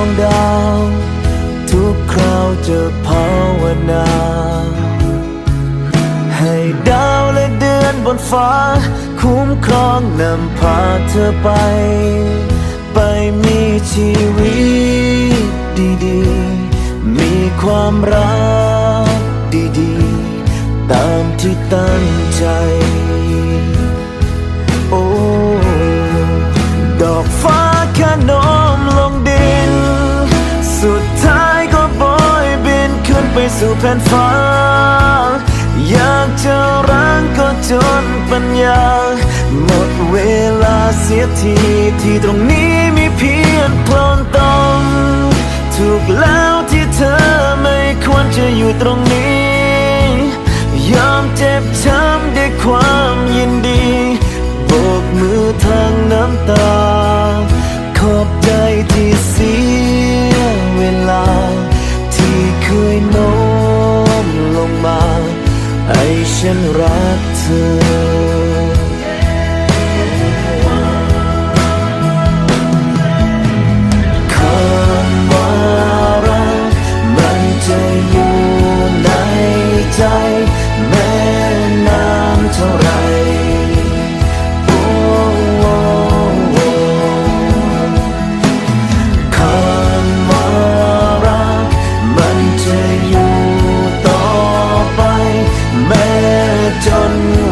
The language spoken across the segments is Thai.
องดาว ทุกคราวจะภาวนา ให้ดาวและเดือนบนฟ้า คุ้มครองนำพาเธอไป ไปมีชีวิตดีๆ มีความรักดีๆ ตามที่ตั้งใจ สู่แผ่นฟ้า อยากจะรังก็จนปัญญา หมดเวลาเสียทีที่ตรงนี้มีเพียงพลนตมถูกแล้วที่เธอไม่ควรจะอยู่ตรงนี้ ฉันรักเธอ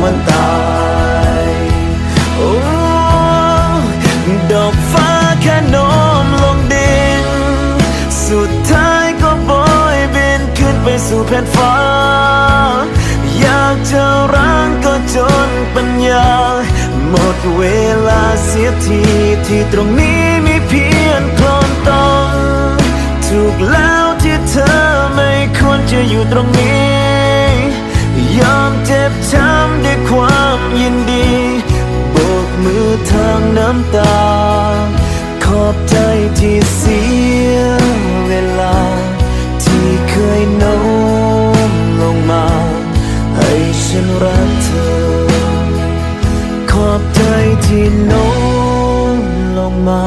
วันตายโอ้ดอกฟ้าแค่โน้มลงดิน สุดท้ายก็โบยบินขึ้นไปสู่แผ่นฟ้า อยากจะร้างก็จนปัญญา หมดเวลาเสียทีที่ตรงนี้มีเพียงคลนตมถูกแล้วที่เธอไม่ควรจะอยู่ตรงนี้ ยอมเจ็บช้ำ ยินดีโบกมือทางน้ำตา ขอบใจที่เสียเวลา ที่เคยโน้มลงมา ให้ฉันรักเธอ ขอบใจที่โน้มลงมา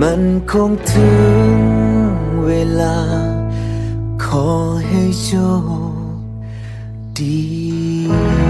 มันคงถึงเวลา ขอให้โชคดี